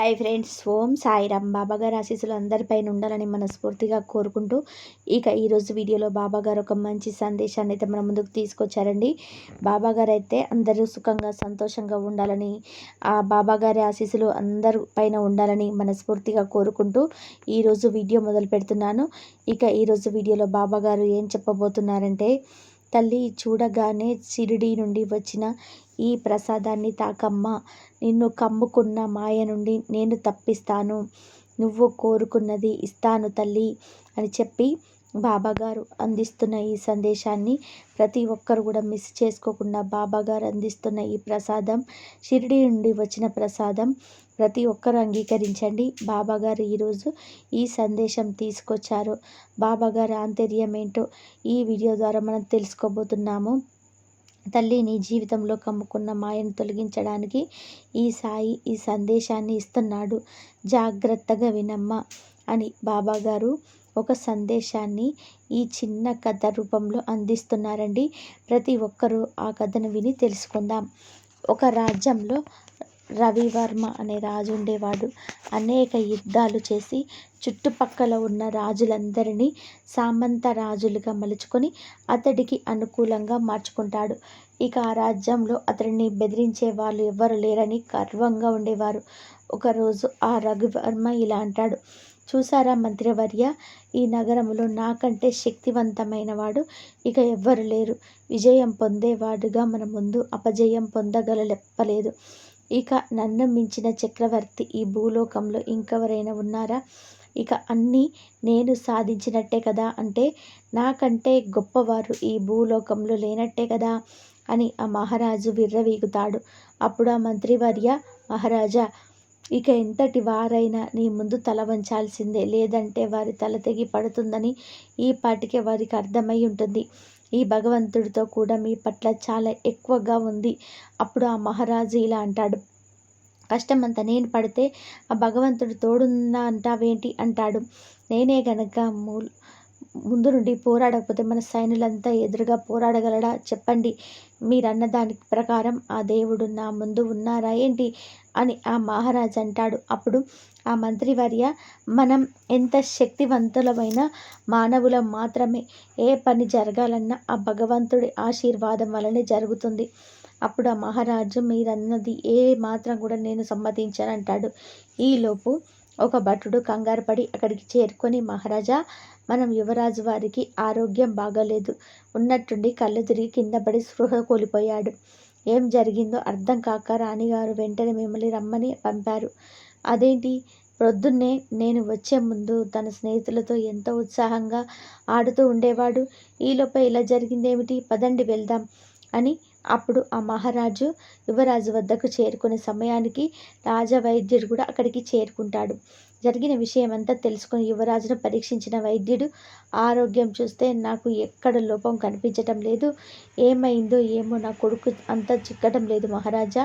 Hi friends ఓం సాయిరామ్. బాబాగారు ఆశీస్సులు అందరిపైన ఉండాలని మనస్ఫూర్తిగా కోరుకుంటూ ఇక ఈరోజు వీడియోలో బాబాగారు ఒక మంచి సందేశాన్ని అయితే మన ముందుకు తీసుకొచ్చారండి. బాబాగారు అయితే అందరూ సుఖంగా సంతోషంగా ఉండాలని ఆ బాబాగారి ఆశీస్సులు అందరి పైన ఉండాలని మనస్ఫూర్తిగా కోరుకుంటూ ఈరోజు వీడియో మొదలు పెడుతున్నాను. ఇక ఈరోజు వీడియోలో బాబాగారు ఏం చెప్పబోతున్నారంటే తల్లి చూడగానే షిరిడి నుండి వచ్చిన ఈ ప్రసాదాన్ని తాకమ్మ. నిన్ను కమ్ముకున్న మాయ నుండి నేను తప్పిస్తాను. నువ్వు కోరుకున్నది ఇస్తాను తల్లి అని చెప్పి బాబాగారు అందిస్తున్న ఈ సందేశాన్ని ప్రతి ఒక్కరు కూడా మిస్ చేసుకోకుండా బాబాగారు అందిస్తున్న ఈ ప్రసాదం షిరిడి నుండి వచ్చిన ప్రసాదం ప్రతి ఒక్కరు అంగీకరించండి. బాబాగారు ఈరోజు ఈ సందేశం తీసుకొచ్చారు. బాబాగారు ఆంతర్యం ఏంటో ఈ వీడియో ద్వారా మనం తెలుసుకోబోతున్నాము. తల్లి నీ జీవితంలో కమ్ముకున్న మాయను తొలగించడానికి ఈ సాయి ఈ సందేశాన్ని ఇస్తున్నాడు. జాగ్రత్తగా వినమ్మ అని బాబాగారు ఒక సందేశాన్ని ఈ చిన్న కథ రూపంలో అందిస్తున్నారండి. ప్రతి ఒక్కరూ ఆ కథను విని తెలుసుకుందాం. ఒక రాజ్యంలో రవివర్మ అనే రాజు ఉండేవాడు. అనేక యుద్ధాలు చేసి చుట్టుపక్కల ఉన్న రాజులందరినీ సామంత రాజులుగా మలుచుకొని అతడికి అనుకూలంగా మార్చుకుంటాడు. ఇక ఆ రాజ్యంలో అతడిని బెదిరించే వాళ్ళు ఎవ్వరు లేరని గర్వంగా ఉండేవారు. ఒకరోజు ఆ రఘువర్మ ఇలా అంటాడు చూసారా మంత్రివర్య ఈ నగరంలో నాకంటే శక్తివంతమైన వాడు ఇక ఎవ్వరు లేరు. విజయం పొందేవాడుగా మన ముందు అపజయం పొందగలెప్పలేదు ఇక నన్ను మించిన చక్రవర్తి ఈ భూలోకంలో ఇంకెవరైనా ఉన్నారా? ఇక అన్నీ నేను సాధించినట్టే కదా? అంటే నాకంటే గొప్పవారు ఈ భూలోకంలో లేనట్టే కదా? అని ఆ మహారాజు విర్రవీగుతాడు. అప్పుడు ఆ మంత్రివర్య మహారాజా ఇక ఎంతటి వారైనా నీ ముందు తల వంచాల్సిందే. లేదంటే వారి తల తెగి పడుతుందని ఈ పాటికే వారికి అర్థమై ఉంటుంది. ఈ భగవంతుడితో కూడా మీ పట్ల చాలా ఎక్కువగా ఉంది. అప్పుడు ఆ మహారాజు ఇలా అంటాడు. కష్టమంతా నేను పడితే ఆ భగవంతుడు తోడున్నా అంటావేంటి? అంటాడు. నేనే గనక మూల్ ముందు నుండి పోరాడకపోతే మన సైన్యులంతా ఎదురుగా పోరాడగలడా? చెప్పండి. మీరన్న దాని ప్రకారం ఆ దేవుడు నా ముందు ఉన్నారా ఏంటి? అని ఆ మహారాజు అంటాడు. అప్పుడు ఆ మంత్రివర్య మనం ఎంత శక్తివంతులమైన మానవులం మాత్రమే. ఏ పని జరగాలన్నా ఆ భగవంతుడి ఆశీర్వాదం వలనే జరుగుతుంది. అప్పుడు ఆ మహారాజు మీరన్నది ఏ మాత్రం కూడా నేను సమ్మతించానంటాడు. ఈలోపు ఒక భటుడు కంగారు పడి అక్కడికి చేరుకొని మహారాజా మనం యువరాజు వారికి ఆరోగ్యం బాగలేదు. ఉన్నట్టుండి కళ్ళు తిరిగి కింద పడి స్పృహ కోల్పోయాడు. ఏం జరిగిందో అర్థం కాక రాణిగారు వెంటనే మిమ్మల్ని రమ్మని పంపారు. అదేంటి? ప్రొద్దున్నే నేను వచ్చే ముందు తన స్నేహితులతో ఎంతో ఉత్సాహంగా ఆడుతూ ఉండేవాడు. ఈలోపే ఇలా జరిగిందేమిటి? పదండి వెళ్దాం అని అప్పుడు ఆ మహారాజు యువరాజు వద్దకు చేరుకునే సమయానికి రాజవైద్యుడు కూడా అక్కడికి చేరుకుంటాడు. జరిగిన విషయం అంతా తెలుసుకుని యువరాజును పరీక్షించిన వైద్యుడు ఆరోగ్యం చూస్తే నాకు ఎక్కడ లోపం కనిపించటం లేదు ఏమైందో ఏమో నా కొడుకు అంతా చిక్కటం లేదు మహారాజా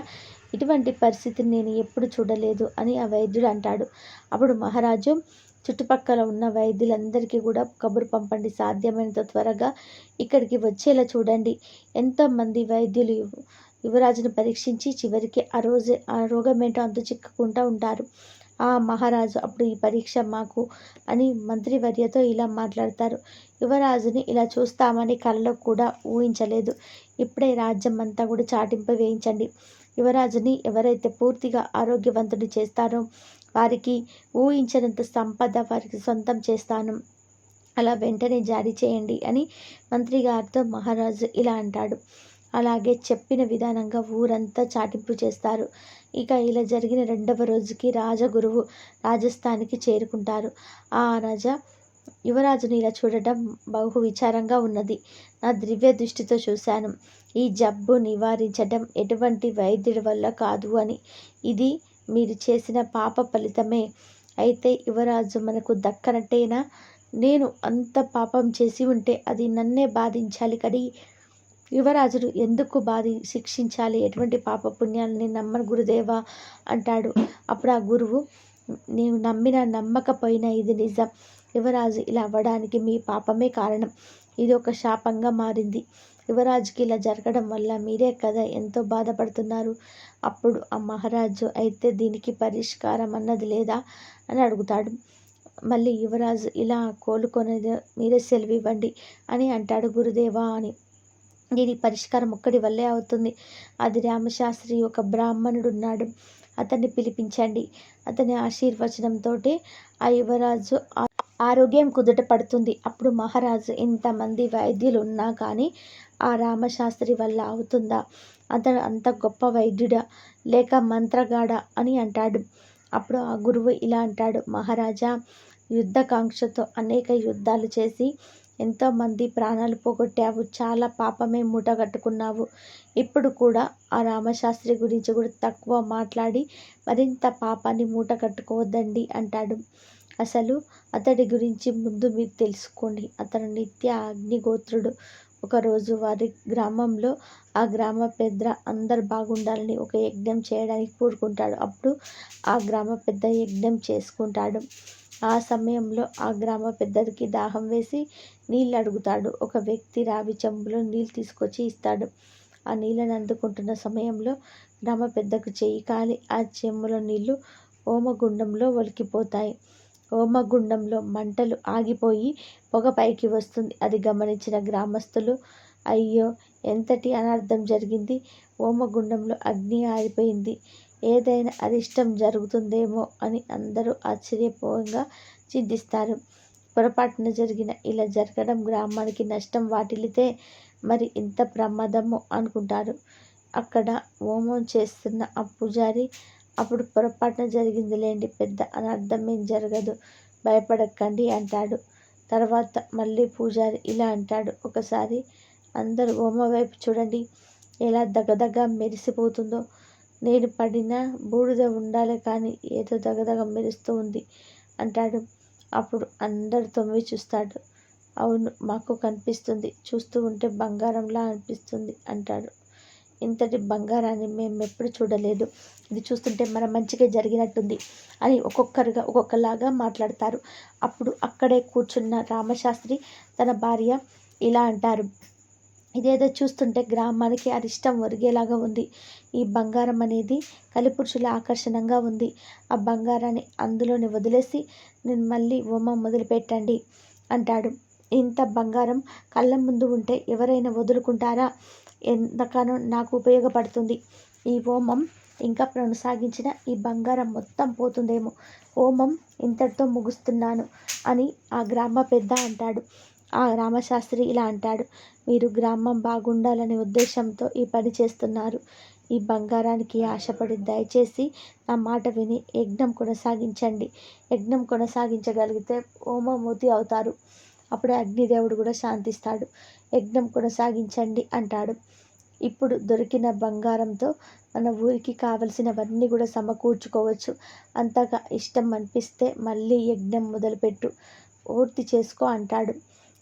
ఇటువంటి పరిస్థితిని నేను ఎప్పుడు చూడలేదు అని ఆ వైద్యుడు అంటాడు. అప్పుడు మహారాజు చుట్టుపక్కల ఉన్న వైద్యులందరికీ కూడా కబురు పంపండి. సాధ్యమైనంత త్వరగా ఇక్కడికి వచ్చేలా చూడండి. ఎంతోమంది వైద్యులు యువరాజును పరీక్షించి చివరికి ఆ రోజు ఆ రోగం ఏంటో అంతు చిక్కకుండా ఉంటారు. ఆ మహారాజు అప్పుడు ఈ పరీక్ష మాకు అని మంత్రివర్యతో ఇలా మాట్లాడతారు. యువరాజుని ఇలా చూస్తామని కలలో కూడా ఊహించలేదు. ఇప్పుడే రాజ్యం అంతా కూడా చాటింపు వేయించండి. యువరాజుని ఎవరైతే పూర్తిగా ఆరోగ్యవంతుడి చేస్తారో వారికి ఊహించినంత సంపద వారికి సొంతం చేస్తాను. అలా వెంటనే జారీ చేయండి అని మంత్రి గారితో మహారాజు ఇలా అంటాడు. అలాగే చెప్పిన విధానంగా ఊరంతా చాటింపు చేస్తారు. ఇక ఇలా జరిగిన రెండవ రోజుకి రాజగురువు రాజస్థాన్కి చేరుకుంటారు. ఆ రాజా యువరాజుని ఇలా చూడటం బహు విచారంగా ఉన్నది. నా దివ్య దృష్టితో చూశాను. ఈ జబ్బు నివారించడం ఎటువంటి వైద్యుడి వల్ల కాదు అని. ఇది మీరు చేసిన పాప ఫలితమే. అయితే యువరాజు మనకు దక్కనట్టేనా? నేను అంత పాపం చేసి ఉంటే అది నన్నే బాధించాలి కడి. యువరాజును ఎందుకు బాధి శిక్షించాలి? ఎటువంటి పాప పుణ్యాలని నమ్మని గురుదేవా అంటాడు. అప్పుడు ఆ గురువు నేను నమ్మిన నమ్మకపోయినా ఇది నిజం. యువరాజు ఇలా అవ్వడానికి మీ పాపమే కారణం. ఇది ఒక శాపంగా మారింది. యువరాజుకి ఇలా జరగడం వల్ల మీరే కదా ఎంతో బాధపడుతున్నారు. అప్పుడు ఆ మహారాజు అయితే దీనికి పరిష్కారం అన్నది లేదా? అని అడుగుతాడు. మళ్ళీ యువరాజు ఇలా కోలుకొనేది మీరే సెలవు ఇవ్వండి అని అంటాడు గురుదేవా అని. దీని పరిష్కారం ఒక్కడి వల్లే అవుతుంది. అది రామశాస్త్రి ఒక బ్రాహ్మణుడు ఉన్నాడు అతన్ని పిలిపించండి. అతని ఆశీర్వచనంతో ఆ యువరాజు ఆరోగ్యం కుదుట పడుతుంది. అప్పుడు మహారాజు ఇంతమంది వైద్యులు ఉన్నా కానీ ఆ రామశాస్త్రి వల్ల అవుతుందా? అతడు అంత గొప్ప వైద్యుడా? లేక మంత్రగాడ? అని అంటాడు. అప్పుడు ఆ గురువు ఇలా అంటాడు. మహారాజా యుద్ధకాంక్షతో అనేక యుద్ధాలు చేసి ఎంతోమంది ప్రాణాలు పోగొట్టావు. చాలా పాపమే మూటగట్టుకున్నావు ఇప్పుడు కూడా ఆ రామశాస్త్రి గురించి కూడా తక్కువ మాట్లాడి మరింత పాపాన్ని మూట కట్టుకోవద్దండి అంటాడు. అసలు అతడి గురించి ముందు మీరు తెలుసుకోండి. అతను నిత్య అగ్నిగోత్రుడు. ఒకరోజు వారి గ్రామంలో ఆ గ్రామ పెద్ద అందరు బాగుండాలని ఒక యజ్ఞం చేయడానికి కోరుకుంటాడు. అప్పుడు ఆ గ్రామ పెద్ద యజ్ఞం చేసుకుంటాడు. ఆ సమయంలో ఆ గ్రామ పెద్దకి దాహం వేసి నీళ్ళు అడుగుతాడు. ఒక వ్యక్తి రావి చెంబులో నీళ్ళు తీసుకొచ్చి ఇస్తాడు. ఆ నీళ్ళని అందుకుంటున్న సమయంలో గ్రామ పెద్దకు చెయ్యి కాలి. ఆ చెంబులో నీళ్ళు ఓమగుండంలో ఒలికిపోతాయి. హోమగుండంలో మంటలు ఆగిపోయి పొగ పైకి వస్తుంది. అది గమనించిన గ్రామస్తులు అయ్యో ఎంతటి అనర్థం జరిగింది? హోమగుండంలో అగ్ని ఆరిపోయింది. ఏదైనా అరిష్టం జరుగుతుందేమో అని అందరూ ఆశ్చర్యపోయంగా చింతిస్తారు. పొరపాటున జరిగిన ఇలా జరగడం గ్రామానికి నష్టం వాటిల్లితే మరి ఇంత ప్రమాదము అనుకుంటారు. అక్కడ హోమం చేస్తున్న ఆ పూజారి అప్పుడు పొరపాటున జరిగింది లేండి పెద్ద అనర్థం ఏం జరగదు. భయపడకండి అంటాడు. తర్వాత మళ్ళీ పూజారి ఇలా అంటాడు. ఒకసారి అందరూ హోమ వైపు చూడండి. ఎలా దగదగ మెరిసిపోతుందో. నేను పడిన బూడిద ఉండాలి కానీ ఏదో దగదగ మెరుస్తూ ఉంది అంటాడు. అప్పుడు అందరు తొమ్మిది చూస్తాడు. అవును మాకు కనిపిస్తుంది. చూస్తూ ఉంటే బంగారంలా అనిపిస్తుంది అంటాడు. ఇంతటి బంగారాన్ని మేము ఎప్పుడు చూడలేదు. ఇది చూస్తుంటే మన మంచిగా జరిగినట్టుంది అని ఒక్కొక్కరుగా ఒక్కొక్కలాగా మాట్లాడతారు. అప్పుడు అక్కడే కూర్చున్న రామశాస్త్రి తన భార్య ఇలా అంటారు. ఇదేదో చూస్తుంటే గ్రామానికి అరిష్టం ఒరిగేలాగా ఉంది. ఈ బంగారం అనేది కలిపురుషుల ఆకర్షణంగా ఉంది. ఆ బంగారాన్ని అందులోనే వదిలేసి నేను మళ్ళీ హోమం మొదలుపెట్టండి అంటాడు. ఇంత బంగారం కళ్ళ ముందు ఉంటే ఎవరైనా వదులుకుంటారా? ఎంతగానో నాకు ఉపయోగపడుతుంది. ఈ హోమం ఇంకా కొనసాగించిన ఈ బంగారం మొత్తం పోతుందేమో. హోమం ఇంతటితో ముగుస్తున్నాను అని ఆ గ్రామ పెద్ద అంటాడు. ఆ రామశాస్త్రి ఇలా అంటాడు. మీరు గ్రామం బాగుండాలనే ఉద్దేశంతో ఈ పని చేస్తున్నారు. ఈ బంగారానికి ఆశపడి దయచేసి నా మాట విని యజ్ఞం కొనసాగించండి. యజ్ఞం కొనసాగించగలిగితే హోమమూతి అవుతారు. అప్పుడు అగ్నిదేవుడు కూడా శాంతిస్తాడు. యజ్ఞం కొనసాగించండి అంటాడు. ఇప్పుడు దొరికిన బంగారంతో మన ఊరికి కావలసినవన్నీ కూడా సమకూర్చుకోవచ్చు. అంతగా ఇష్టం అనిపిస్తే మళ్ళీ యజ్ఞం మొదలుపెట్టు. పూర్తి చేసుకో అంటాడు.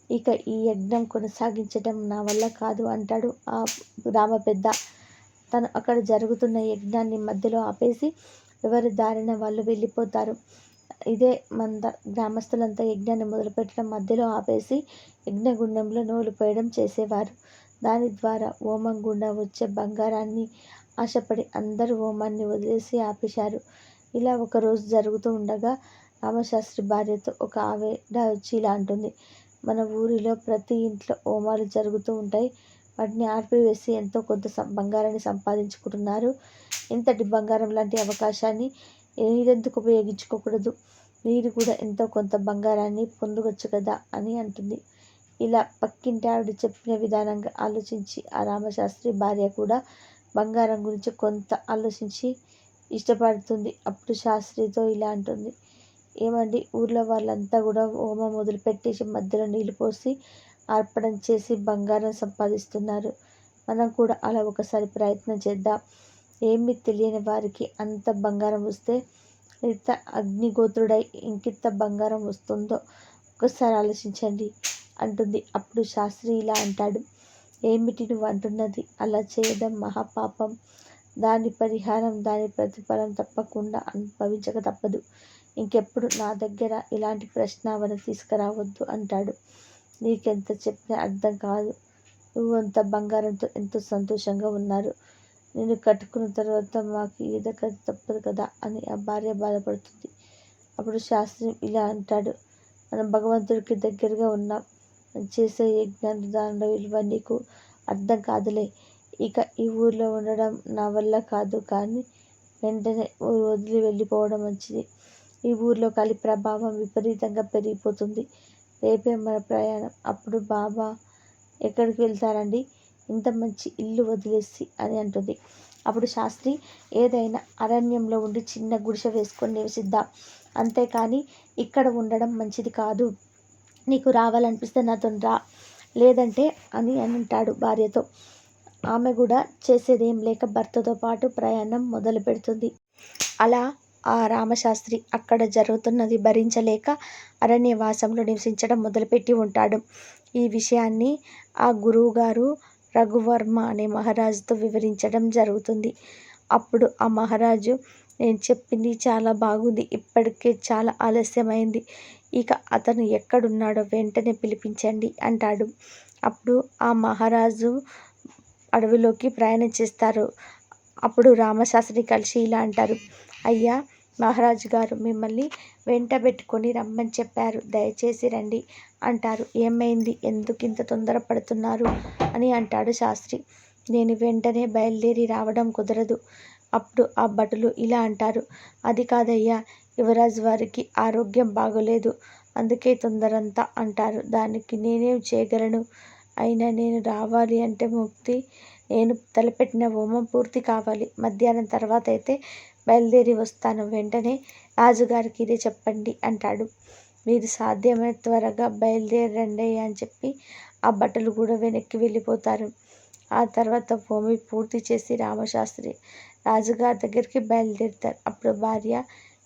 ఇక ఈ యజ్ఞం కొనసాగించడం నా వల్ల కాదు అంటాడు ఆ గ్రామ పెద్ద. తను అక్కడ జరుగుతున్న యజ్ఞాన్ని మధ్యలో ఆపేసి ఎవరి దారిన వాళ్ళు వెళ్ళిపోతారు. ఇదే మంద గ్రామస్తులంతా యజ్ఞాన్ని మొదలుపెట్టడం మధ్యలో ఆపేసి యజ్ఞగుండంలో నూలు పోయడం చేసేవారు. దాని ద్వారా హోమం గుండా వచ్చే బంగారాన్ని ఆశపడి అందరూ హోమాన్ని వదిలేసి ఆపేశారు. ఇలా ఒకరోజు జరుగుతూ ఉండగా రామశాస్త్రి భార్యతో ఒక ఆవిడ వచ్చి ఇలా అంటుంది. మన ఊరిలో ప్రతి ఇంట్లో హోమాలు జరుగుతూ ఉంటాయి. వాటిని ఆర్పివేసి ఎంతో కొంత బంగారాన్ని సంపాదించుకుంటున్నారు. ఇంతటి బంగారం లాంటి అవకాశాన్ని ఇదెందుకు ఉపయోగించుకోకూడదు? మీరు కూడా ఎంతో కొంత బంగారాన్ని పొందవచ్చు కదా అని అంటుంది. ఇలా పక్కింటి ఆవిడ చెప్పిన విధానంగా ఆలోచించి ఆ రామశాస్త్రి భార్య కూడా బంగారం గురించి కొంత ఆలోచించి ఇష్టపడుతుంది. అప్పుడు శాస్త్రితో ఇలా అంటుంది. ఏమండి ఊర్లో వాళ్ళంతా కూడా హోమం మొదలుపెట్టేసి మధ్యలో నీళ్ళు పోసి అర్పణం చేసి బంగారం సంపాదిస్తున్నారు. మనం కూడా అలా ఒకసారి ప్రయత్నం చేద్దాం. ఏమీ తెలియని వారికి అంత బంగారం వస్తే ఎంత అగ్నిగోత్రుడై ఇంకెంత బంగారం వస్తుందో ఒకసారి ఆలోచించండి అంటుంది. అప్పుడు శాస్త్రి ఇలా అంటాడు. ఏమిటి నువ్వు అంటున్నది? అలా చేయడం మహాపాపం. దాని పరిహారం దాని ప్రతిఫలం తప్పకుండా అనుభవించక తప్పదు. ఇంకెప్పుడు నా దగ్గర ఇలాంటి ప్రశ్నావళి తీసుకురావద్దు అంటాడు. నీకెంత చెప్పినా అర్థం కాదు. నువ్వు అంత బంగారంతో ఎంతో సంతోషంగా ఉన్నారు. నేను కట్టుకున్న తర్వాత మాకు ఈత కథ తప్పదు కదా అని ఆ భార్య బాధపడుతుంది. అప్పుడు శాస్త్రి ఇలా అంటాడు మనం భగవంతుడికి దగ్గరగా ఉన్నాం. చేసే యజ్ఞాన దానిలో విలువ నీకు అర్థం కాదులే. ఇక ఈ ఊర్లో ఉండడం నా వల్ల కాదు కానీ వెంటనే ఊరు వదిలి వెళ్ళిపోవడం మంచిది. ఈ ఊర్లో కలి ప్రభావం విపరీతంగా పెరిగిపోతుంది. రేపే మన ప్రయాణం. అప్పుడు బాబా ఎక్కడికి వెళ్తారండి? ఇంత మంచి ఇల్లు వదిలేసి అని అంటుంది. అప్పుడు శాస్త్రి ఏదైనా అరణ్యంలో ఉండి చిన్న గుడిసె వేసుకొని నివసిద్దాం. అంతేకాని ఇక్కడ ఉండడం మంచిది కాదు. నీకు రావాలనిపిస్తే నాతో రా. లేదంటే అని అని అంటాడు భార్యతో. ఆమె కూడా చేసేదేం లేక భర్తతో పాటు ప్రయాణం మొదలు పెడుతుంది. అలా ఆ రామశాస్త్రి అక్కడ జరుగుతున్నది భరించలేక అరణ్యవాసంలో నివసించడం మొదలుపెట్టి ఉంటాడు. ఈ విషయాన్ని ఆ గురువుగారు రఘువర్మ అనే మహారాజుతో వివరించడం జరుగుతుంది. అప్పుడు ఆ మహారాజు నేను చెప్పింది చాలా బాగుంది. ఇప్పటికే చాలా ఆలస్యమైంది. ఇక అతను ఎక్కడున్నాడో వెంటనే పిలిపించండి అంటాడు. అప్పుడు ఆ మహారాజు అడవిలోకి ప్రయాణం చేస్తారు. అప్పుడు రామశాస్త్రి కలిసి ఇలా అంటారు. అయ్యా మహారాజు గారు మిమ్మల్ని వెంట పెట్టుకొని రమ్మని చెప్పారు. దయచేసి రండి. అంటారు. ఏమైంది? ఎందుకు ఇంత తొందరపడుతున్నారు అని అంటాడు శాస్త్రి. నేను వెంటనే బయలుదేరి రావడం కుదరదు. అప్పుడు ఆ భటులు ఇలా అంటారు. అది కాదయ్యా యువరాజ్ వారికి ఆరోగ్యం బాగోలేదు. అందుకే తొందరంతా అంటారు. దానికి నేనేం చేయగలను? అయినా నేను రావాలి అంటే ముక్తి నేను తలపెట్టిన హోమం పూర్తి కావాలి. మధ్యాహ్నం తర్వాత అయితే బయలుదేరి వస్తాను. వెంటనే రాజుగారికి ఇదే చెప్పండి అంటాడు. మీరు సాధ్యమైన త్వరగా బయలుదేరండి అని చెప్పి ఆ బట్టలు కూడా వెనక్కి వెళ్ళిపోతారు. ఆ తర్వాత భూమి పూర్తి చేసి రామశాస్త్రి రాజుగారి దగ్గరికి బయలుదేరుతారు. అప్పుడు భార్య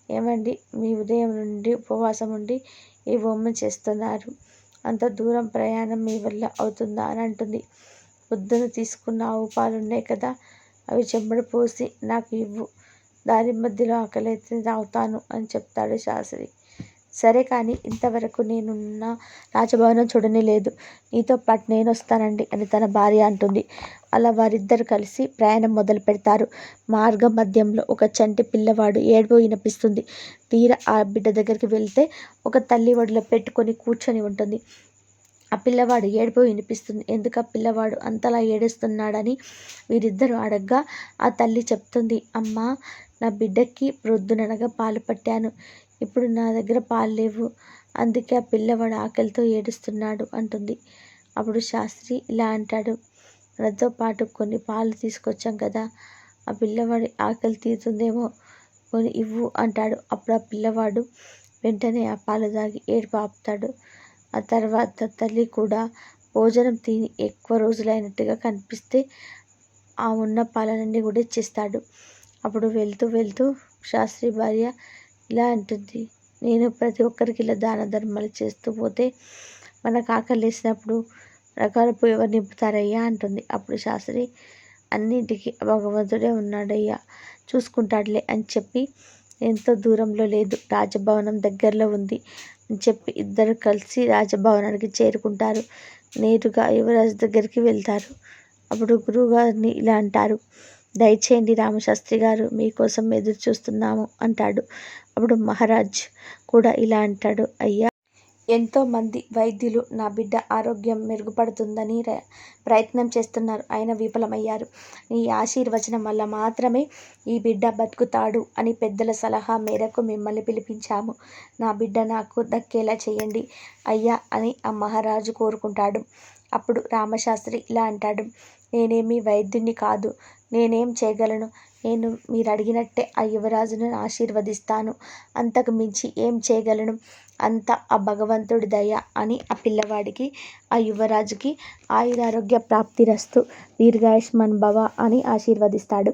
ఏమండి మీ ఉదయం నుండి ఉపవాసం ఉండి ఈ బొమ్మ చేస్తున్నారు. అంత దూరం ప్రయాణం మీ వల్ల అవుతుందా అని అంటుంది. పొద్దున తీసుకున్న ఆవు పాలు ఉన్నాయి కదా అవి చెంబడి పోసి నాకు ఇవ్వు. దారి మధ్యలో ఆకలి అయితే తాగుతాను అని చెప్తాడు శాస్త్రి. సరే కానీ ఇంతవరకు నేనున్న రాజభవనం చూడని లేదు. నీతో పాటు నేను వస్తానండి అని తన భార్య అంటుంది. అలా వారిద్దరు కలిసి ప్రయాణం మొదలు పెడతారు. మార్గ మధ్యంలో ఒక చంటి పిల్లవాడు ఏడుపు వినిపిస్తుంది. తీర ఆ బిడ్డ దగ్గరికి వెళ్తే ఒక తల్లి ఒడిలో పెట్టుకొని కూర్చొని ఉంటుంది. ఆ పిల్లవాడు ఏడుపు వినిపిస్తుంది. ఎందుకు ఆ పిల్లవాడు అంతలా ఏడుస్తున్నాడని వీరిద్దరూ అడగ్గా ఆ తల్లి చెప్తుంది. అమ్మ నా బిడ్డకి ప్రొద్దుననగా పాలు పట్టాను. ఇప్పుడు నా దగ్గర పాలు లేవు. అందుకే ఆ పిల్లవాడు ఆకలితో ఏడుస్తున్నాడు అంటుంది. అప్పుడు శాస్త్రి ఇలా అంటాడు. మనతో పాటు కొన్ని పాలు తీసుకొచ్చాం కదా. ఆ పిల్లవాడి ఆకలి తీరుతుందేమో కొని ఇవ్వు అంటాడు. అప్పుడు ఆ పిల్లవాడు వెంటనే ఆ పాలు తాగి ఏడుపు ఆపుతాడు. ఆ తర్వాత తల్లి కూడా భోజనం తిని ఎక్కువ రోజులైనట్టుగా కనిపిస్తే ఆ ఉన్న పాలనన్నీ కూడా ఇచ్చేస్తాడు. అప్పుడు వెళ్తూ వెళ్తూ శాస్త్రి భార్య ఇలా అంటుంది. నేను ప్రతి ఒక్కరికి ఇలా దాన ధర్మాలు చేస్తూ పోతే మనకు ఆకలి వేసినప్పుడు రకాల ఎవరు నింపుతారయ్యా అంటుంది. అప్పుడు శాస్త్రి అన్నింటికి భగవంతుడే ఉన్నాడయ్యా చూసుకుంటాడులే అని చెప్పి ఎంతో దూరంలో లేదు రాజభవనం దగ్గరలో ఉంది అని చెప్పి ఇద్దరు కలిసి రాజభవనానికి చేరుకుంటారు. నేరుగా యువరాజు దగ్గరికి వెళ్తారు. అప్పుడు గురువుగారిని ఇలా అంటారు దయచేయండి రామశాస్త్రి గారు మీకోసం ఎదురు చూస్తున్నాము అంటాడు. అప్పుడు మహారాజ్ కూడా ఇలా అంటాడు అయ్యా ఎంతోమంది వైద్యులు నా బిడ్డ ఆరోగ్యం మెరుగుపడుతుందని ప్రయత్నం చేస్తున్నారు. ఆయన విఫలమయ్యారు. నీ ఆశీర్వచనం వల్ల మాత్రమే ఈ బిడ్డ బతుకుతాడు అని పెద్దల సలహా మేరకు మిమ్మల్ని పిలిపించాము. నా బిడ్డ నాకు దక్కేలా చేయండి అయ్యా అని ఆ మహారాజు కోరుకుంటాడు. అప్పుడు రామశాస్త్రి ఇలా అంటాడు నేనేమి వైద్యుని కాదు నేనేం చేయగలను? నేను మీరు అడిగినట్టే ఆ యువరాజును ఆశీర్వదిస్తాను. అంతకు మించి ఏం చేయగలను? అంత ఆ భగవంతుడి దయ అని ఆ పిల్లవాడికి ఆ యువరాజుకి ఆయురారోగ్య ప్రాప్తిరస్తు దీర్ఘాయుష్మన్ భవ అని ఆశీర్వదిస్తాడు.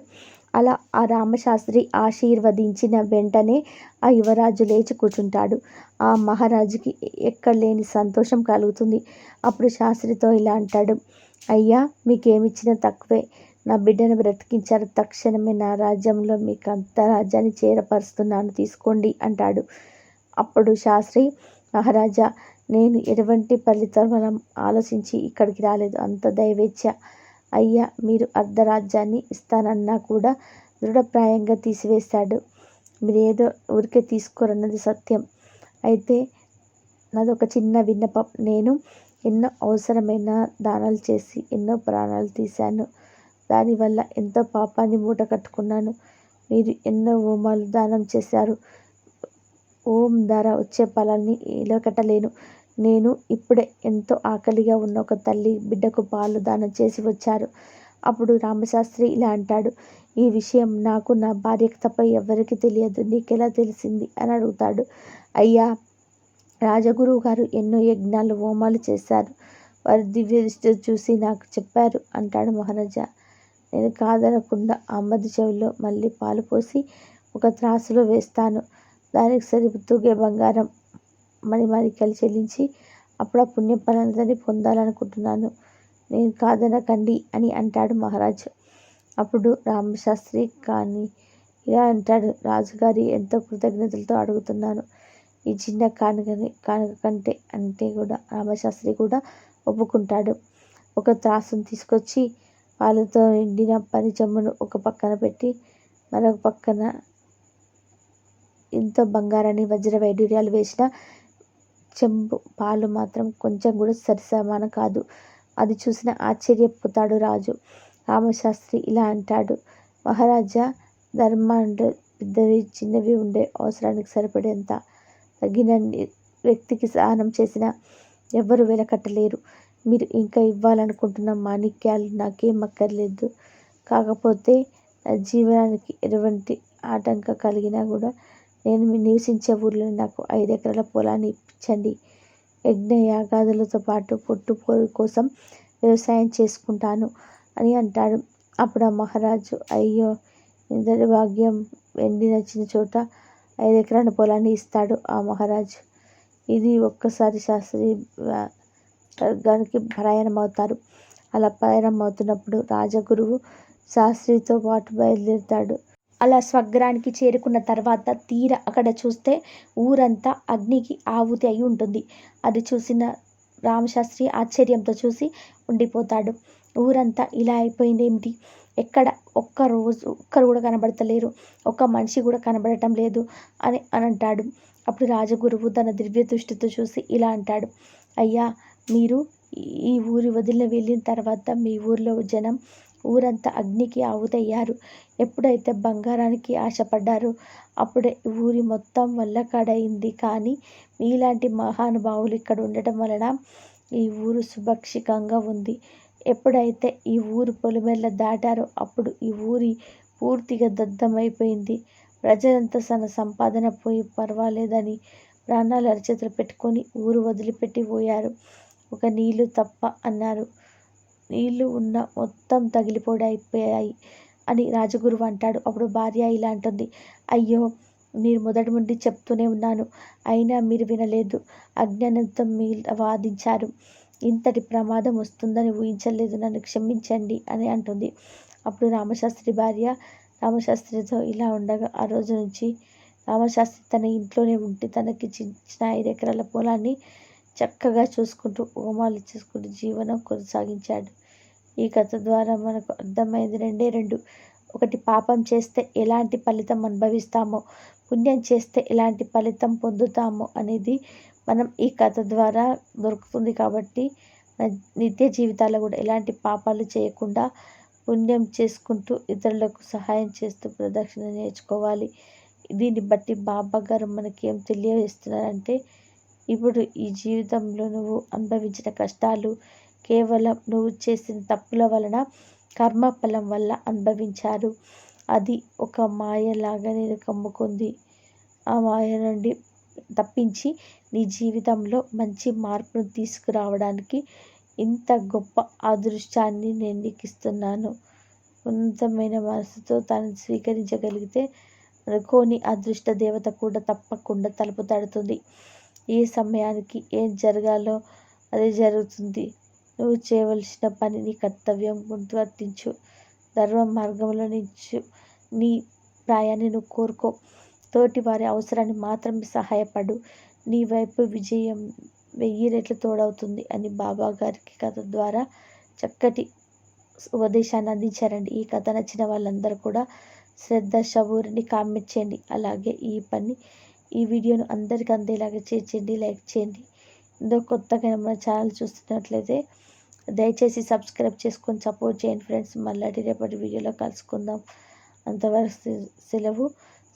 అలా ఆ రామశాస్త్రి ఆశీర్వదించిన వెంటనే ఆ యువరాజు లేచి కూర్చుంటాడు. ఆ మహారాజుకి ఎక్కడ లేని సంతోషం కలుగుతుంది. అప్పుడు శాస్త్రితో ఇలా అంటాడు అయ్యా మీకేమిచ్చినా తక్కువే. నా బిడ్డను బ్రతికించారు తక్షణమే నా రాజ్యంలో మీకు అంత రాజ్యాన్ని చేరపరుస్తున్నాను. తీసుకోండి అంటాడు. అప్పుడు శాస్త్రి మహారాజా నేను ఎటువంటి ఫలితం ఆలోచించి ఇక్కడికి రాలేదు. అంత దైవేచ్ఛ. అయ్యా మీరు అర్ధరాజ్యాన్ని ఇస్తానన్నా కూడా దృఢప్రాయంగా తీసివేశాడు మీరు ఏదో ఊరికే తీసుకోరన్నది సత్యం. అయితే నాదొక చిన్న విన్నపం. నేను ఎన్నో అవసరమైన దానాలు చేసి ఎన్నో ప్రాణాలు తీశాను. దానివల్ల ఎంతో పాపాన్ని మూట కట్టుకున్నాను. మీరు ఎన్నో హోమాలు దానం చేశారు. ఓం ద్వారా వచ్చే ఫలాన్ని కట్టలేను. నేను ఇప్పుడే ఎంతో ఆకలిగా ఉన్న ఒక తల్లి బిడ్డకు పాలు దానం చేసి వచ్చారు. అప్పుడు రామశాస్త్రి ఇలా అంటాడు ఈ విషయం నాకు నా భార్యకు తప్ప ఎవరికి తెలియదు. నీకెలా తెలిసింది? అని అడుగుతాడు. అయ్యా రాజగురువు గారు ఎన్నో యజ్ఞాలు హోమాలు చేశారు. వారి దివ్య దృష్టి చూసి నాకు చెప్పారు అంటాడు మహారాజా. నేను కాదనకుండా అమ్మది చెవిలో మళ్ళీ పాలు పోసి ఒక త్రాసులో వేస్తాను. దానికి సరితూగే బంగారం మణిమాణిక్యాలు చెల్లించి అప్పుడు ఆ పుణ్యఫలాన్ని పొందాలనుకుంటున్నాను. నేను కాదనకండి అని అంటాడు మహారాజు. అప్పుడు రామశాస్త్రి కానీ ఇలా అంటాడు. రాజుగారి ఎంతో కృతజ్ఞతలతో అడుగుతున్నాను. ఈ చిన్న కానుకని కానుక కంటే అంటే కూడా రామశాస్త్రి కూడా ఒప్పుకుంటాడు. ఒక త్రాసును తీసుకొచ్చి పాలతో ఎండిన పని చెంబును ఒక పక్కన పెట్టి మరొక పక్కన ఎంతో బంగారాన్ని వజ్ర వైడూర్యాలు వేసిన చెంబు. పాలు మాత్రం కొంచెం కూడా సరిసమానం కాదు. అది చూసిన ఆశ్చర్యపోతాడు రాజు. రామశాస్త్రి ఇలా అంటాడు మహారాజా ధర్మాండ పెద్దవి చిన్నవి ఉండే అవసరానికి సరిపడేంత తగిన వ్యక్తికి స్నానం చేసిన ఎవ్వరు వెలకట్టలేరు. మీరు ఇంకా ఇవ్వాలనుకుంటున్న మాణిక్యాలు నాకేం అక్కర్లేదు. కాకపోతే నా జీవనానికి ఎటువంటి ఆటంకం కలిగినా కూడా నేను నివసించే ఊర్లో నాకు ఐదు ఎకరాల పొలాన్ని ఇప్పించండి. యజ్ఞ యాగాదులతో పాటు పొట్టు పొరు కోసం వ్యవసాయం చేసుకుంటాను అని అంటాడు. అప్పుడు ఆ మహారాజు అయ్యో ఇందరి భాగ్యం వెండి నచ్చిన చోట ఐదు ఎకరాల పొలాన్ని ఇస్తాడు ఆ మహారాజు. ఇది ఒక్కసారి శాస్త్రి స్వర్గానికి ప్రయాణం అవుతారు అలా ప్రయాణం అవుతున్నప్పుడు రాజగురువు శాస్త్రితో పాటు బయలుదేరుతాడు. అలా స్వగ్రానికి చేరుకున్న తర్వాత తీర అక్కడ చూస్తే ఊరంతా అగ్నికి ఆహుతి అయి ఉంటుంది. అది చూసిన రామశాస్త్రి ఆశ్చర్యంతో చూసి ఉండిపోతాడు. ఊరంతా ఇలా అయిపోయింది ఏమిటి? ఎక్కడ ఒక్క రోజు ఒక్కరు కూడా కనబడతలేరు. ఒక్క మనిషి కూడా కనబడటం లేదు అని అని అంటాడు. అప్పుడు రాజగురువు తన దివ్య దృష్టితో చూసి ఇలా అంటాడు. అయ్యా మీరు ఈ ఊరి వదిలి వెళ్ళిన తర్వాత మీ ఊరిలో జనం ఊరంతా అగ్నికి ఆవుతయ్యారు. ఎప్పుడైతే బంగారానికి ఆశపడ్డారో అప్పుడే ఊరి మొత్తం వల్లకాడైంది. కానీ మీలాంటి మహానుభావులు ఇక్కడ ఉండటం వలన ఈ ఊరు సుభక్షికంగా ఉంది. ఎప్పుడైతే ఈ ఊరు పొలిమెల్ల దాటారో అప్పుడు ఈ ఊరి పూర్తిగా దద్దమైపోయింది ప్రజలంతా తన సంపాదన పోయి పర్వాలేదని ప్రాణాలు అరిచేతులు పెట్టుకొని ఊరు వదిలిపెట్టి పోయారు ఒక నీళ్ళు తప్ప అన్నారు. నీళ్ళు ఉన్న మొత్తం తగిలిపోడైపోయాయి అని రాజగురువు అంటాడు. అప్పుడు భార్య ఇలా అంటుంది. అయ్యో మీరు మొదటి నుండి చెప్తూనే ఉన్నాను. అయినా మీరు వినలేదు. అజ్ఞానంతో మీ వాదించారు. ఇంతటి ప్రమాదం వస్తుందని ఊహించలేదు. నన్ను క్షమించండి అని అంటుంది. అప్పుడు రామశాస్త్రి భార్య రామశాస్త్రితో ఇలా ఉండగా ఆ రోజు నుంచి రామశాస్త్రి తన ఇంట్లోనే ఉంటే తనకి చిన్న ఐదు ఎకరాల పొలాన్ని చక్కగా చూసుకుంటూ హోమాలు చేసుకుంటూ జీవనం కొనసాగించాడు. ఈ కథ ద్వారా మనకు అర్థమైంది రెండే రెండు. ఒకటి పాపం చేస్తే ఎలాంటి ఫలితం అనుభవిస్తామో పుణ్యం చేస్తే ఎలాంటి ఫలితం పొందుతామో అనేది మనం ఈ కథ ద్వారా దొరుకుతుంది కాబట్టి నిత్య జీవితాల్లో కూడా ఎలాంటి పాపాలు చేయకుండా పుణ్యం చేసుకుంటూ ఇతరులకు సహాయం చేస్తూ ప్రదక్షిణ నేర్చుకోవాలి. దీన్ని బట్టి బాబా గారు మనకి ఏం తెలియజేస్తున్నారంటే ఇప్పుడు ఈ జీవితంలో నువ్వు అనుభవించిన కష్టాలు కేవలం నువ్వు చేసిన తప్పుల వలన కర్మఫలం వల్ల అనుభవించారు. అది ఒక మాయలాగా నేను కమ్ముకుంది. ఆ మాయ నుండి తప్పించి నీ జీవితంలో మంచి మార్పును తీసుకురావడానికి ఇంత గొప్ప అదృష్టాన్ని నేను నీకు ఇస్తున్నాను. ఉన్నతమైన మనసుతో తాను స్వీకరించగలిగితే అనుకోని అదృష్ట దేవత కూడా తప్పకుండా తలుపు తడుతుంది. ఏ సమయానికి ఏం జరగాలో అది జరుగుతుంది. నువ్వు చేయవలసిన పని నీ కర్తవ్యం గుర్తువర్తించు ధర్మ మార్గంలో నిచ్చు నీ ప్రాయాన్ని నువ్వు కోరుకో. తోటి వారి అవసరాన్ని మాత్రమే సహాయపడు. నీ వైపు విజయం వెయ్యి రెట్లు తోడవుతుంది అని బాబా గారికి కథ ద్వారా చక్కటి ఉపదేశాన్ని అందించారండి. ఈ కథ నచ్చిన వాళ్ళందరూ కూడా శ్రద్ధ షబూరిని కామెంట్ చేయండి. అలాగే ఈ పని ఈ వీడియోను అందరికీ అందేలాగా చేయండి లైక్ చేయండి. ఇందులో కొత్తగా మన ఛానల్ చూస్తున్నట్లయితే దయచేసి సబ్స్క్రైబ్ చేసుకొని సపోర్ట్ చేయండి ఫ్రెండ్స్. మళ్ళీ రేపటి వీడియోలో కలుసుకుందాం. అంతవరకు సెలవు.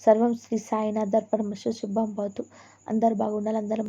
సర్వం శ్రీ సాయినాథ్ అర్పణమస్తు శుభం భవతు. అందరు బాగుండాలి అందరం